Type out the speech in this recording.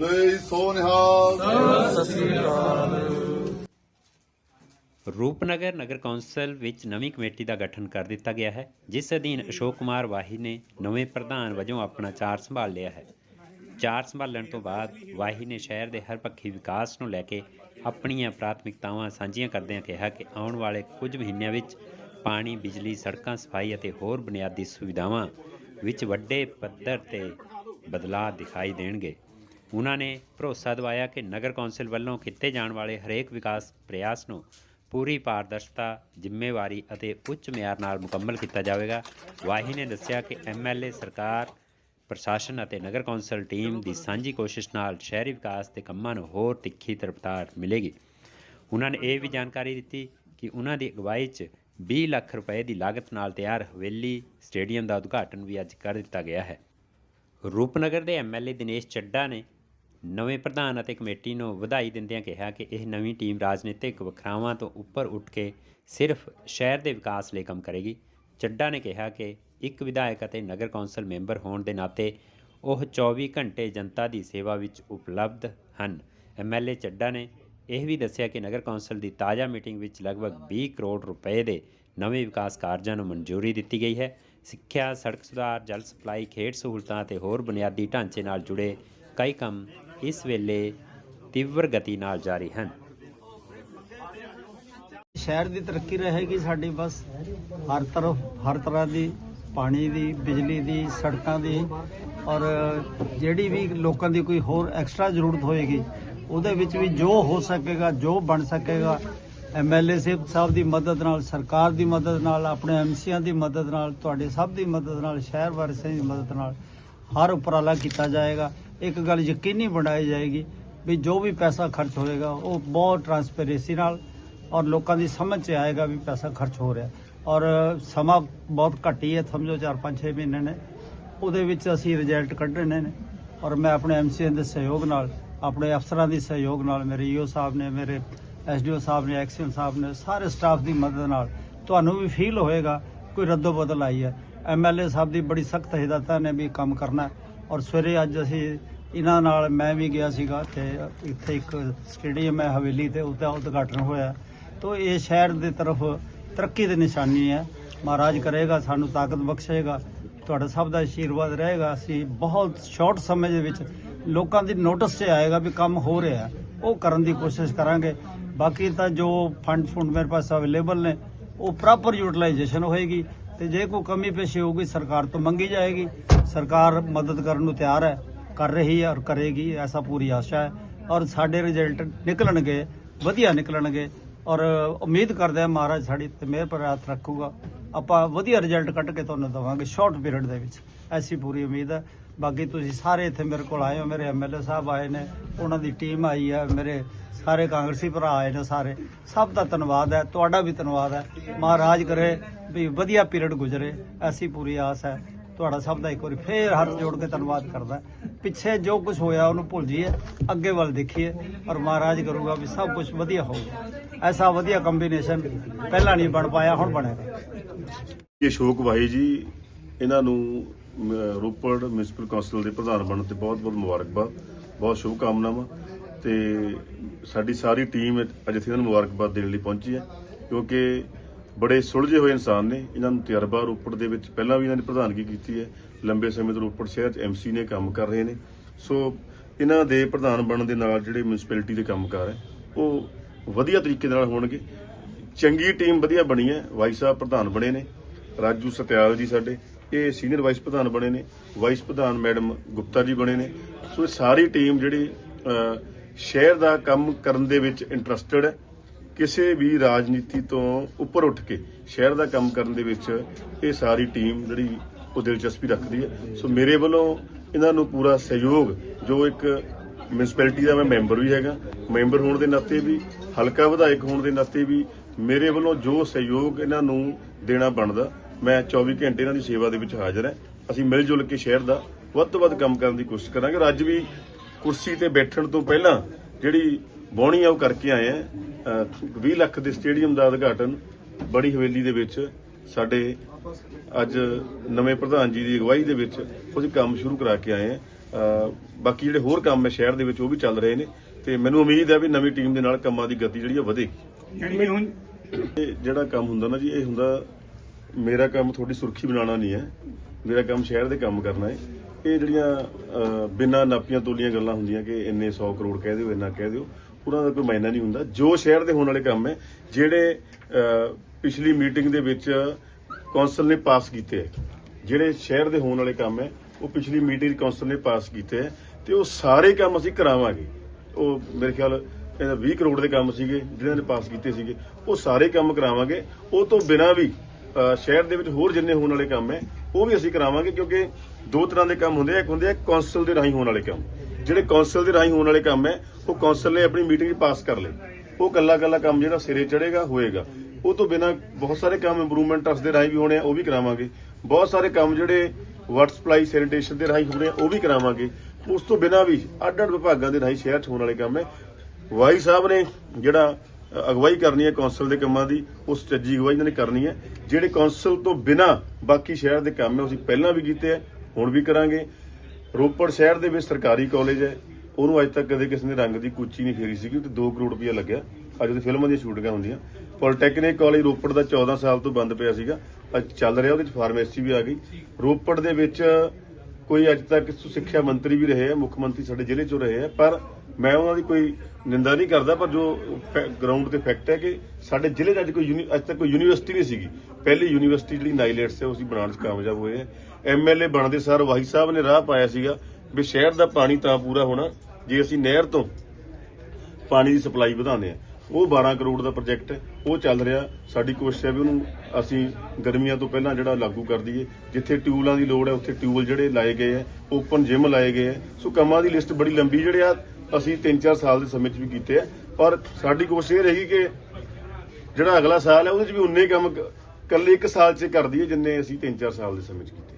ਲਈ ਸੋ ਨਿਹਾਲ ਰੂਪਨਗਰ ਨਗਰ ਕੌਂਸਲ ਵਿੱਚ ਨਵੀਂ ਕਮੇਟੀ ਦਾ ਗਠਨ ਕਰ ਦਿੱਤਾ ਗਿਆ ਹੈ, ਜਿਸ ਅਧੀਨ ਅਸ਼ੋਕ ਕੁਮਾਰ ਵਾਹੀ ਨੇ ਨਵੇਂ ਪ੍ਰਧਾਨ ਵਜੋਂ ਆਪਣਾ ਚਾਰ ਸੰਭਾਲ ਲਿਆ ਹੈ। ਚਾਰ ਸੰਭਾਲਣ ਤੋਂ ਬਾਅਦ ਵਾਹੀ ਨੇ ਸ਼ਹਿਰ ਦੇ ਹਰ ਪੱਖੀ ਵਿਕਾਸ ਨੂੰ ਲੈ ਕੇ ਆਪਣੀਆਂ ਪ੍ਰਾਥਮਿਕਤਾਵਾਂ ਸਾਂਝੀਆਂ ਕਰਦਿਆਂ ਕਿਹਾ ਕਿ ਆਉਣ ਵਾਲੇ ਕੁਝ ਮਹੀਨਿਆਂ ਵਿੱਚ ਪਾਣੀ, ਬਿਜਲੀ, ਸੜਕਾਂ, ਸਫ਼ਾਈ ਅਤੇ ਹੋਰ ਬੁਨਿਆਦੀ ਸੁਵਿਧਾਵਾਂ ਵਿੱਚ ਵੱਡੇ ਪੱਧਰ ਤੇ ਬਦਲਾਅ ਦਿਖਾਈ ਦੇਣਗੇ। ਉਹਨਾਂ ਨੇ ਭਰੋਸਾ ਦਿਵਾਇਆ ਕਿ ਨਗਰ ਕੌਂਸਲ ਵੱਲੋਂ ਕੀਤੇ ਜਾਣ ਵਾਲੇ ਹਰੇਕ ਵਿਕਾਸ ਪ੍ਰਯਾਸ ਨੂੰ ਪੂਰੀ ਪਾਰਦਰਸ਼ਤਾ, ਜ਼ਿੰਮੇਵਾਰੀ ਅਤੇ ਉੱਚ ਮਿਆਰ ਨਾਲ ਮੁਕੰਮਲ ਕੀਤਾ ਜਾਵੇਗਾ। ਵਾਹੀ ਨੇ ਦੱਸਿਆ ਕਿ ਐਮਐਲਏ ਸਰਕਾਰ, ਪ੍ਰਸ਼ਾਸਨ ਅਤੇ ਨਗਰ ਕੌਂਸਲ ਟੀਮ ਦੀ ਸਾਂਝੀ ਕੋਸ਼ਿਸ਼ ਨਾਲ ਸ਼ਹਿਰੀ ਵਿਕਾਸ ਦੇ ਕੰਮਾਂ ਨੂੰ ਹੋਰ ਤਿੱਖੀ ਤਰਫਤਾਰ ਮਿਲੇਗੀ। ਉਹਨਾਂ ਨੇ ਇਹ ਵੀ ਜਾਣਕਾਰੀ ਦਿੱਤੀ ਕਿ ਉਹਨਾਂ ਦੀ ਅਗਵਾਈ 'ਚ 20 ਲੱਖ ਰੁਪਏ ਦੀ ਲਾਗਤ ਨਾਲ ਤਿਆਰ ਹਵੇਲੀ ਸਟੇਡੀਅਮ ਦਾ ਉਦਘਾਟਨ ਵੀ ਅੱਜ ਕਰ ਦਿੱਤਾ ਗਿਆ ਹੈ। ਰੂਪਨਗਰ ਦੇ ਐਮਐਲਏ ਦਿਨੇਸ਼ ਚੱਡਾ ਨੇ ਨਵੇਂ ਪ੍ਰਧਾਨ ਅਤੇ ਕਮੇਟੀ ਨੂੰ ਵਧਾਈ ਦਿੰਦਿਆਂ ਕਿਹਾ ਕਿ ਇਹ ਨਵੀਂ ਟੀਮ ਰਾਜਨੀਤਿਕ ਵਖਰਾਵਾਂ ਤੋਂ ਉੱਪਰ ਉੱਠ ਕੇ ਸਿਰਫ ਸ਼ਹਿਰ ਦੇ ਵਿਕਾਸ ਲਈ ਕੰਮ ਕਰੇਗੀ। ਚੱਡਾ ਨੇ ਕਿਹਾ ਕਿ ਇੱਕ ਵਿਧਾਇਕ ਅਤੇ ਨਗਰ ਕੌਂਸਲ ਮੈਂਬਰ ਹੋਣ ਦੇ ਨਾਤੇ ਉਹ 24 ਘੰਟੇ ਜਨਤਾ ਦੀ ਸੇਵਾ ਵਿੱਚ ਉਪਲਬਧ ਹਨ। ਐਮਐਲਏ ਚੱਡਾ ਨੇ ਇਹ ਵੀ ਦੱਸਿਆ ਕਿ ਨਗਰ ਕੌਂਸਲ ਦੀ ਤਾਜ਼ਾ ਮੀਟਿੰਗ ਵਿੱਚ ਲਗਭਗ 20 ਕਰੋੜ ਰੁਪਏ ਦੇ ਨਵੇਂ ਵਿਕਾਸ ਕਾਰਜਾਂ ਨੂੰ ਮਨਜ਼ੂਰੀ ਦਿੱਤੀ ਗਈ ਹੈ। ਸਿੱਖਿਆ, ਸੜਕ ਸੁਧਾਰ, ਜਲ ਸਪਲਾਈ, ਖੇਡ ਸਹੂਲਤਾਂ ਅਤੇ ਹੋਰ ਬੁਨਿਆਦੀ ਢਾਂਚੇ ਨਾਲ ਜੁੜੇ ਕਈ ਕੰਮ ਇਸ ਵੇਲੇ ਤੀਵਰ ਗਤੀ ਨਾਲ ਜਾਰੀ ਹਨ। ਸ਼ਹਿਰ ਦੀ ਤਰੱਕੀ ਰਹੇਗੀ ਸਾਡੀ ਬਸ। ਹਰ ਤਰਫ, ਹਰ ਤਰ੍ਹਾਂ ਦੀ ਪਾਣੀ ਦੀ, ਬਿਜਲੀ ਦੀ, ਸੜਕਾਂ ਦੀ ਔਰ ਜਿਹੜੀ ਵੀ ਲੋਕਾਂ ਦੀ ਕੋਈ ਹੋਰ ਐਕਸਟਰਾ ਜ਼ਰੂਰਤ ਹੋਏਗੀ, ਉਹਦੇ ਵਿੱਚ ਵੀ ਜੋ ਹੋ ਸਕੇਗਾ, ਜੋ ਬਣ ਸਕੇਗਾ ਐਮਐਲਏ ਸਾਹਿਬ ਦੀ ਮਦਦ ਨਾਲ, ਸਰਕਾਰ ਦੀ ਮਦਦ ਨਾਲ, ਆਪਣੇ ਐਮਸੀਆਂ ਦੀ ਮਦਦ ਨਾਲ, ਤੁਹਾਡੇ ਸਭ ਦੀ ਮਦਦ ਨਾਲ, ਸ਼ਹਿਰ ਵਾਸੀਆਂ ਦੀ ਮਦਦ ਨਾਲ ਹਰ ਉਪਰਾਲਾ ਕੀਤਾ ਜਾਏਗਾ। ਇੱਕ ਗੱਲ ਯਕੀਨੀ ਬਣਾਈ ਜਾਏਗੀ ਵੀ ਜੋ ਵੀ ਪੈਸਾ ਖਰਚ ਹੋਏਗਾ, ਉਹ ਬਹੁਤ ਟਰਾਂਸਪੇਰੈਂਸੀ ਨਾਲ ਔਰ ਲੋਕਾਂ ਦੀ ਸਮਝ 'ਚ ਆਏਗਾ ਵੀ ਪੈਸਾ ਖਰਚ ਹੋ ਰਿਹਾ। ਔਰ ਸਮਾਂ ਬਹੁਤ ਘੱਟ ਹੀ ਹੈ, ਸਮਝੋ 4-5-6 ਮਹੀਨੇ ਨੇ। ਉਹਦੇ ਵਿੱਚ ਅਸੀਂ ਰਿਜ਼ਲਟ ਕੱਢਣੇ ਨੇ। ਔਰ ਮੈਂ ਆਪਣੇ ਐਮਸੀਐਨ ਦੇ ਸਹਿਯੋਗ ਨਾਲ, ਆਪਣੇ ਅਫਸਰਾਂ ਦੀ ਸਹਿਯੋਗ ਨਾਲ, ਮੇਰੇ ਈਓ ਸਾਹਿਬ ਨੇ, ਮੇਰੇ ਐਸਡੀਓ ਸਾਹਿਬ ਨੇ ਐਕਸੀਅਨ ਸਾਹਿਬ ਨੇ, ਸਾਰੇ ਸਟਾਫ ਦੀ ਮਦਦ ਨਾਲ ਤੁਹਾਨੂੰ ਵੀ ਫੀਲ ਹੋਏਗਾ, ਕੋਈ ਰੱਦੋ ਬਦਲ ਆਈ ਹੈ। ਐਮਐਲਏ ਸਾਹਿਬ ਦੀ ਬੜੀ ਸਖਤ ਹਦਾਇਤਾਂ ਨੇ ਵੀ ਕੰਮ ਕਰਨਾ ਔਰ ਸਵੇਰੇ ਅੱਜ ਅਸੀਂ ਇਹਨਾਂ ਨਾਲ ਮੈਂ ਵੀ ਗਿਆ ਸੀਗਾ ਤੇ ਇੱਥੇ ਇੱਕ ਸਟੇਡੀਅਮ ਹੈ ਹਵੇਲੀ ਤੇ ਉਹਦਾ ਉਦਘਾਟਨ ਹੋਇਆ। ਤੋ ਇਹ ਸ਼ਹਿਰ ਦੇ ਤਰਫ ਤਰੱਕੀ ਦੀ ਨਿਸ਼ਾਨੀ ਹੈ। ਮਹਾਰਾਜ ਕਰੇਗਾ, ਸਾਨੂੰ ਤਾਕਤ ਬਖਸ਼ੇਗਾ, ਤੁਹਾਡਾ ਸਭ ਦਾ ਆਸ਼ੀਰਵਾਦ ਰਹੇਗਾ। ਅਸੀਂ ਬਹੁਤ ਸ਼ਾਰਟ ਸਮੇਂ ਦੇ ਵਿੱਚ ਲੋਕਾਂ ਦੀ ਨੋਟਿਸ 'ਚ ਆਏਗਾ ਵੀ ਕੰਮ ਹੋ ਰਿਹਾ ਉਹ ਕਰਨ ਦੀ ਕੋਸ਼ਿਸ਼ ਕਰਾਂਗੇ। ਬਾਕੀ ਤਾਂ ਜੋ ਫੰਡ ਫੰਡ ਮੇਰੇ ਪਾਸ ਅਵੇਲੇਬਲ ਨੇ, ਉਹ ਪ੍ਰੋਪਰ ਯੂਟਿਲਾਈਜੇਸ਼ਨ ਹੋਏਗੀ। ਤੇ ਜੇ ਕੋਈ ਕਮੀ ਪੇਸ਼ੀ ਹੋਊਗੀ, ਸਰਕਾਰ ਤੋਂ ਮੰਗੀ ਜਾਏਗੀ। ਸਰਕਾਰ ਮਦਦ ਕਰਨ ਨੂੰ ਤਿਆਰ ਹੈ, ਕਰ ਰਹੀ ਹੈ ਔਰ ਕਰੇਗੀ, ਐਸਾ ਪੂਰੀ ਆਸ਼ਾ ਹੈ। ਔਰ ਸਾਡੇ ਰਿਜ਼ਲਟ ਨਿਕਲਣਗੇ, ਵਧੀਆ ਨਿਕਲਣਗੇ। ਔਰ ਉਮੀਦ ਕਰਦੇ ਹਾਂ ਮਹਾਰਾਜ ਸਾਡੀ ਤੇ ਮਿਹਰ ਪਰ ਹੱਥ ਰੱਖੂਗਾ। ਆਪਾਂ ਵਧੀਆ ਰਿਜ਼ਲਟ ਕੱਢ ਕੇ ਤੁਹਾਨੂੰ ਦਵਾਂਗੇ ਸ਼ਾਰਟ ਪੀਰੀਅਡ ਦੇ ਵਿੱਚ। ਐਸੀ ਪੂਰੀ ਉਮੀਦ ਹੈ। ਬਾਕੀ ਤੁਸੀਂ ਸਾਰੇ ਇੱਥੇ ਮੇਰੇ ਕੋਲ ਆਏ ਹੋ, ਮੇਰੇ ਐਮਐਲਏ ਸਾਹਿਬ ਆਏ ਨੇ, ਉਹਨਾਂ ਦੀ ਟੀਮ ਆਈ ਹੈ, ਮੇਰੇ ਸਾਰੇ ਕਾਂਗਰਸੀ ਭਰਾ ਆਏ ਨੇ ਸਾਰੇ। ਸਭ ਦਾ ਧੰਨਵਾਦ ਹੈ, ਤੁਹਾਡਾ ਵੀ ਧੰਨਵਾਦ ਹੈ। ਮਹਾਰਾਜ ਕਰੇ ਵੀ ਵਧੀਆ ਪੀਰੀਅਡ ਗੁਜ਼ਰੇ, ਐਸੀ ਪੂਰੀ ਆਸ ਹੈ। ਤੁਹਾਡਾ ਸਭ ਦਾ ਇੱਕ ਵਾਰੀ ਫੇਰ ਹੱਥ ਜੋੜ ਕੇ ਧੰਨਵਾਦ ਕਰਦਾ। ਪਿੱਛੇ ਜੋ ਕੁਝ ਹੋਇਆ ਉਹਨੂੰ ਭੁੱਲ ਜਾਈਏ ਅੱਗੇ ਵੱਲ ਦੇਖੀਏ ਔਰ ਮਹਾਰਾਜ ਕਰੂਗਾ ਵੀ ਸਭ ਕੁਝ ਵਧੀਆ ਹੋਊਗਾ ਐਸਾ ਵਧੀਆ ਕੰਬੀਨੇਸ਼ਨ ਪਹਿਲਾਂ ਨਹੀਂ ਬਣ ਪਾਇਆ, ਹੁਣ ਬਣੇਗਾ ਅਸ਼ੋਕ ਭਾਈ ਜੀ, ਇਹਨਾਂ ਨੂੰ ਰੋਪੜ ਮਿਊਨਿਸਪਲ ਕੌਂਸਲ ਦੇ ਪ੍ਰਧਾਨ ਬਣਨ ਤੇ ਬਹੁਤ-ਬਹੁਤ ਮੁਬਾਰਕਬਾਦ। ਬਹੁਤ ਸ਼ੁਭ ਕਾਮਨਾਵਾਂ ਤੇ ਸਾਡੀ ਸਾਰੀ ਟੀਮ ਅੱਜ ਇੱਥੇ ਇਹਨਾਂ ਨੂੰ ਮੁਬਾਰਕਬਾਦ ਦੇਣ ਲਈ ਪਹੁੰਚੀ ਹੈ, ਕਿਉਂਕਿ ਬੜੇ ਸੁਲਝੇ ਹੋਏ ਇਨਸਾਨ ਨੇ, ਇਹਨਾਂ ਨੂੰ ਤਜਰਬਾ ਰੋਪੜ ਦੇ ਵਿੱਚ ਪਹਿਲਾਂ ਵੀ ਇਹਨਾਂ ਨੇ ਪ੍ਰਧਾਨਗੀ ਕੀਤੀ ਹੈ, ਲੰਬੇ ਸਮੇਂ ਤੋਂ ਰੋਪੜ ਸ਼ਹਿਰ 'ਚ ਐਮਸੀ ਨੇ ਕੰਮ ਕਰ ਰਹੇ ਨੇ। ਸੋ ਇਹਨਾਂ ਦੇ ਪ੍ਰਧਾਨ ਬਣਨ ਦੇ ਨਾਲ ਜਿਹੜੇ ਮਿਊਨਿਸਪੈਲਿਟੀ ਦੇ ਕੰਮਕਾਰ ਹੈ ਉਹ ਵਧੀਆ ਤਰੀਕੇ ਨਾਲ ਹੋਣਗੇ। ਚੰਗੀ ਟੀਮ ਵਧੀਆ ਬਣੀ ਹੈ ਵਾਈ ਸਾਹਿਬ ਪ੍ਰਧਾਨ ਬਣੇ ਨੇ, ਰਾਜੂ ਸਤਿਆਲ ਜੀ ਸਾਡੇ, ਇਹ ਸੀਨੀਅਰ ਵਾਈਸ ਪ੍ਰਧਾਨ ਬਣੇ ਨੇ ਵਾਈਸ ਪ੍ਰਧਾਨ ਮੈਡਮ ਗੁਪਤਾ ਜੀ ਬਣੇ ਨੇ। ਸੋ ਇਹ ਸਾਰੀ ਟੀਮ ਜਿਹੜੀ ਸ਼ਹਿਰ ਦਾ ਕੰਮ ਕਰਨ ਦੇ ਵਿੱਚ ਇੰਟਰਸਟਿਡ ਹੈ ਕਿਸੇ ਵੀ ਰਾਜਨੀਤੀ ਤੋਂ ਉੱਪਰ ਉੱਠ ਕੇ ਸ਼ਹਿਰ ਦਾ ਕੰਮ ਕਰਨ ਦੇ ਵਿੱਚ ਇਹ ਸਾਰੀ ਟੀਮ ਜਿਹੜੀ ਉਹ ਦਿਲਚਸਪੀ ਰੱਖਦੀ ਹੈ। ਸੋ ਮੇਰੇ ਵੱਲੋਂ ਇਹਨਾਂ ਨੂੰ ਪੂਰਾ ਸਹਿਯੋਗ, ਜੋ ਇੱਕ ਮਿਊਨਿਸਪੈਲਿਟੀ ਦਾ ਮੈਂ ਮੈਂਬਰ ਵੀ ਹੈਗਾ, ਮੈਂਬਰ ਹੋਣ ਦੇ ਨਾਤੇ ਵੀ, ਹਲਕਾ ਵਿਧਾਇਕ ਹੋਣ ਦੇ ਨਾਤੇ ਵੀ ਮੇਰੇ ਵੱਲੋਂ ਜੋ ਸਹਿਯੋਗ ਇਹਨਾਂ ਨੂੰ ਦੇਣਾ ਬਣਦਾ, ਮੈਂ 24 ਘੰਟੇ ਇਹਨਾਂ ਦੀ ਸੇਵਾ ਦੇ ਵਿੱਚ ਹਾਜ਼ਰ ਹਾਂ। ਅਸੀਂ ਮਿਲ ਜੁਲ ਕੇ ਸ਼ਹਿਰ ਦਾ ਵੱਧ ਤੋਂ ਵੱਧ ਕੰਮ ਕਰਨ ਦੀ ਕੋਸ਼ਿਸ਼ ਕਰਾਂਗੇ। ਔਰ ਅੱਜ ਵੀ ਕੁਰਸੀ ਤੇ ਬੈਠਣ ਤੋਂ ਪਹਿਲਾਂ ਜਿਹੜੀ ਬੋਣੀ ਆ ਉਹ ਕਰਕੇ ਆਏ ਆ। ਅਹ 20 ਲੱਖ ਦੇ ਸਟੇਡੀਅਮ ਦਾ ਉਦਘਾਟਨ ਬੜੀ ਹਵੇਲੀ ਦੇ ਵਿੱਚ ਸਾਡੇ ਅੱਜ ਨਵੇਂ ਪ੍ਰਧਾਨ ਜੀ ਦੀ ਅਗਵਾਈ ਦੇ ਵਿੱਚ ਅਸੀਂ ਕੰਮ ਸ਼ੁਰੂ ਕਰਾ ਕੇ ਆਏ ਆ। ਬਾਕੀ ਜਿਹੜੇ ਹੋਰ ਕੰਮ ਹੈ ਸ਼ਹਿਰ ਦੇ ਵਿੱਚ ਉਹ ਵੀ ਚੱਲ ਰਹੇ ਨੇ ਤੇ ਮੈਨੂੰ ਉਮੀਦ ਹੈ ਵੀ ਨਵੀਂ ਟੀਮ ਦੇ ਨਾਲ ਕੰਮਾਂ ਦੀ ਗਤੀ ਜਿਹੜੀ ਆ ਵਧੇਗੀ। ਜਿਹੜਾ ਕੰਮ ਹੁੰਦਾ ਨਾ ਜੀ ਇਹ ਹੁੰਦਾ ਮੇਰਾ ਕੰਮ ਤੁਹਾਡੀ ਸੁਰਖੀ ਬਣਾਉਣਾ ਨਹੀਂ ਹੈ। ਮੇਰਾ ਕੰਮ ਸ਼ਹਿਰ ਦੇ ਕੰਮ ਕਰਨਾ ਹੈ। ਇਹ ਜਿਹੜੀਆਂ ਬਿਨਾਂ ਨਾਪੀਆਂ ਤੋਲੀਆਂ ਗੱਲਾਂ ਹੁੰਦੀਆਂ ਕਿ ਇੰਨੇ 100 ਕਰੋੜ ਕਹਿ ਦਿਓ, ਇੰਨਾ ਕਹਿ ਦਿਓ, ਉਹਨਾਂ ਦਾ ਕੋਈ ਮਾਇਨਾ ਨਹੀਂ ਹੁੰਦਾ। ਜੋ ਸ਼ਹਿਰ ਦੇ ਹੋਣ ਵਾਲੇ ਕੰਮ ਹੈ, ਜਿਹੜੇ ਪਿਛਲੀ ਮੀਟਿੰਗ ਦੇ ਵਿੱਚ ਕੌਂਸਲ ਨੇ ਪਾਸ ਕੀਤੇ ਹੈ, ਜਿਹੜੇ ਸ਼ਹਿਰ ਦੇ ਹੋਣ ਵਾਲੇ ਕੰਮ ਹੈ, ਉਹ ਪਿਛਲੀ ਮੀਟਿੰਗ ਕੌਂਸਲ ਨੇ ਪਾਸ ਕੀਤੇ ਹੈ ਤੇ ਉਹ ਸਾਰੇ ਕੰਮ ਅਸੀਂ ਕਰਾਵਾਂਗੇ। ਉਹ ਮੇਰੇ ਖਿਆਲ ਇਹਦਾ 20 ਕਰੋੜ ਦੇ ਕੰਮ ਸੀਗੇ, ਜਿਹਨਾਂ ਨੇ ਪਾਸ ਕੀਤੇ ਸੀਗੇ, ਉਹ ਸਾਰੇ ਕੰਮ ਕਰਾਵਾਂਗੇ। ਉਹ ਤੋਂ ਬਿਨਾਂ ਵੀ ਸ਼ਹਿਰ ਦੇ ਵਿੱਚ ਹੋਰ ਜਿੰਨੇ ਹੋਣ ਵਾਲੇ ਕੰਮ ਹੈ ਉਹ ਵੀ ਅਸੀਂ ਕਰਾਵਾਂਗੇ ਕਿਉਂਕਿ ਦੋ ਤਰ੍ਹਾਂ ਦੇ ਕੰਮ ਹੁੰਦੇ ਆ। ਇੱਕ ਹੁੰਦੇ ਆ ਕੌਂਸਲ ਦੇ ਰਾਹੀਂ ਹੋਣ ਵਾਲੇ ਕੰਮ। ਜਿਹੜੇ ਕੌਂਸਲ ਦੇ ਰਾਹੀਂ ਹੋਣ ਵਾਲੇ ਕੰਮ ਹੈ, ਉਹ ਕੌਂਸਲ ਨੇ ਆਪਣੀ ਮੀਟਿੰਗ 'ਚ ਪਾਸ ਕਰ ਲਏ ਉਹ ਕੱਲਾ ਕੱਲਾ ਕੰਮ ਜਿਹੜਾ ਸਿਰੇ ਚੜੇਗਾ ਹੋਏਗਾ। ਉਹ ਤੋਂ ਬਿਨਾਂ ਬਹੁਤ ਸਾਰੇ ਕੰਮ ਇੰਪਰੂਵਮੈਂਟ ਟਰਸਟ ਦੇ ਰਾਹੀਂ ਵੀ ਹੋਣੇ ਆ, ਉਹ ਵੀ ਕਰਾਵਾਂਗੇ। ਬਹੁਤ ਸਾਰੇ ਕੰਮ ਜਿਹੜੇ ਵਾਟਰ ਸਪਲਾਈ ਸੈਨੀਟੇਸ਼ਨ ਦੇ ਰਾਹੀਂ ਹੋਣੇ ਆ, ਉਹ ਵੀ ਕਰਾਵਾਂਗੇ। ਉਸ ਤੋਂ ਬਿਨਾਂ ਵੀ ਅੱਡ-ਅੱਡ ਵਿਭਾਗਾਂ ਦੇ ਰਾਹੀਂ ਸ਼ਹਿਰ 'ਚ ਹੋਣ ਵਾਲੇ ਕੰਮ ਹੈ। ਵਾਈ ਸਾਹਿਬ ਨੇ ਜਿਹੜਾ ਅਗਵਾਈ ਕਰਨੀ ਹੈ ਕੌਂਸਲ ਦੇ ਕੰਮਾਂ ਦੀ, ਉਸ ਚੱਜੀ ਅਗਵਾਈ ਇਹਨਾਂ ਨੇ ਕਰਨੀ ਹੈ। ਜਿਹੜੇ ਕੌਂਸਲ ਤੋਂ ਬਿਨਾਂ ਬਾਕੀ ਸ਼ਹਿਰ ਦੇ ਕੰਮ ਅਸੀਂ ਪਹਿਲਾਂ ਵੀ ਕੀਤੇ ਆ ਹੁਣ ਵੀ ਕਰਾਂਗੇ। ਰੋਪੜ ਸ਼ਹਿਰ ਦੇ ਵਿੱਚ ਸਰਕਾਰੀ ਕਾਲਜ ਹੈ, ਉਹਨੂੰ ਅੱਜ ਤੱਕ ਕਦੇ ਕਿਸੇ ਨੇ ਰੰਗ ਦੀ ਕੁਚੀ ਨਹੀਂ ਫੇਰੀ ਸੀਗੀ ਤੇ 2 ਕਰੋੜ ਰੁਪਇਆ ਲੱਗਿਆ। ਅੱਜ ਉਹਦੀ ਫਿਲਮਾਂ ਦੀਆਂ ਸ਼ੂਟਿੰਗਾਂ ਹੁੰਦੀਆਂ। ਪੋਲੀਟੈਕਨਿਕ ਕਾਲਜ ਰੋਪੜ ਦਾ 14 ਸਾਲ ਤੋਂ ਬੰਦ ਪਿਆ ਸੀਗਾ, ਅੱਜ ਚੱਲ ਰਿਹਾ, ਉਹਦੇ ਵਿੱਚ ਫਾਰਮੇਸੀ ਵੀ ਆ ਗਈ। ਰੋਪੜ ਦੇ ਵਿੱਚ ਕੋਈ ਅੱਜ ਤੱਕ ਸਿੱਖਿਆ ਮੰਤਰੀ ਵੀ ਰਹੇ ਆ ਮੁੱਖ ਮੰਤਰੀ ਸਾਡੇ ਜ਼ਿਲ੍ਹੇ ਚੋਂ ਰਹੇ ਆ ਪਰ ਮੈਂ ਉਹਨਾਂ ਦੀ ਕੋਈ ਨਿੰਦਾ ਨਹੀਂ ਕਰਦਾ, ਪਰ ਜੋ ਗਰਾਊਂਡ ਤੇ ਫੈਕਟ ਹੈ ਕਿ ਸਾਡੇ ਜ਼ਿਲ੍ਹੇ 'ਚ ਅੱਜ ਕੋਈ ਯੂਨੀ- ਅੱਜ ਤੱਕ ਕੋਈ ਯੂਨੀਵਰਸਿਟੀ ਨਹੀਂ ਸੀਗੀ। ਪਹਿਲੀ ਯੂਨੀਵਰਸਿਟੀ ਜਿਹੜੀ ਨਾਈਲੇਟਸ ਹੈ ਉਹ ਅਸੀਂ ਬਣਾਉਣ 'ਚ ਕਾਮਯਾਬ ਹੋਏ ਆ ਐਮਐਲਏ ਬਣਦੇ ਸਾਰ ਵਾਹੀ ਸਾਹਿਬ ਨੇ ਰਾਹ ਪਾਇਆ ਸੀਗਾ ਵੀ ਸ਼ਹਿਰ ਦਾ ਪਾਣੀ ਤਾਂ ਪੂਰਾ ਹੋਣਾ, ਜੇ ਅਸੀਂ ਨਹਿਰ ਤੋਂ ਪਾਣੀ ਦੀ ਸਪਲਾਈ ਵਧਾਉਂਦੇ ਆ ਉਹ 12 ਕਰੋੜ ਦਾ ਪ੍ਰੋਜੈਕਟ ਹੈ, ਉਹ ਚੱਲ ਰਿਹਾ। ਸਾਡੀ ਕੋਸ਼ਿਸ਼ ਹੈ ਵੀ ਉਹਨੂੰ ਅਸੀਂ ਗਰਮੀਆਂ ਤੋਂ ਪਹਿਲਾਂ ਜਿਹੜਾ ਲਾਗੂ ਕਰ ਦਈਏ। ਜਿੱਥੇ ਟਿਊਬਲਾਂ ਦੀ ਲੋੜ ਹੈ, ਉੱਥੇ ਟਿਊਬਲ ਜਿਹੜੇ ਲਾਏ ਗਏ ਹੈ ਓਪਨ ਜਿਮ ਲਾਏ ਗਏ ਹੈ। ਸੋ ਕੰਮਾਂ ਦੀ ਲਿਸਟ ਬੜੀ ਲੰਬੀ, ਜਿਹੜੇ ਆ ਅਸੀਂ 3-4 ਸਾਲ ਦੇ ਸਮੇਂ 'ਚ ਵੀ ਕੀਤੇ ਆ, ਪਰ ਸਾਡੀ ਕੋਸ਼ਿਸ਼ ਇਹ ਰਹੀ ਕਿ ਜਿਹੜਾ ਅਗਲਾ ਸਾਲ ਹੈ, ਉਹਦੇ 'ਚ ਵੀ ਉਨੇ ਕੰਮ ਕ- ਇਕੱਲੇ ਇੱਕ ਸਾਲ 'ਚ ਕਰ ਦਈਏ ਜਿੰਨੇ ਅਸੀਂ 3-4 ਸਾਲ ਦੇ ਸਮੇਂ 'ਚ ਕੀਤੇ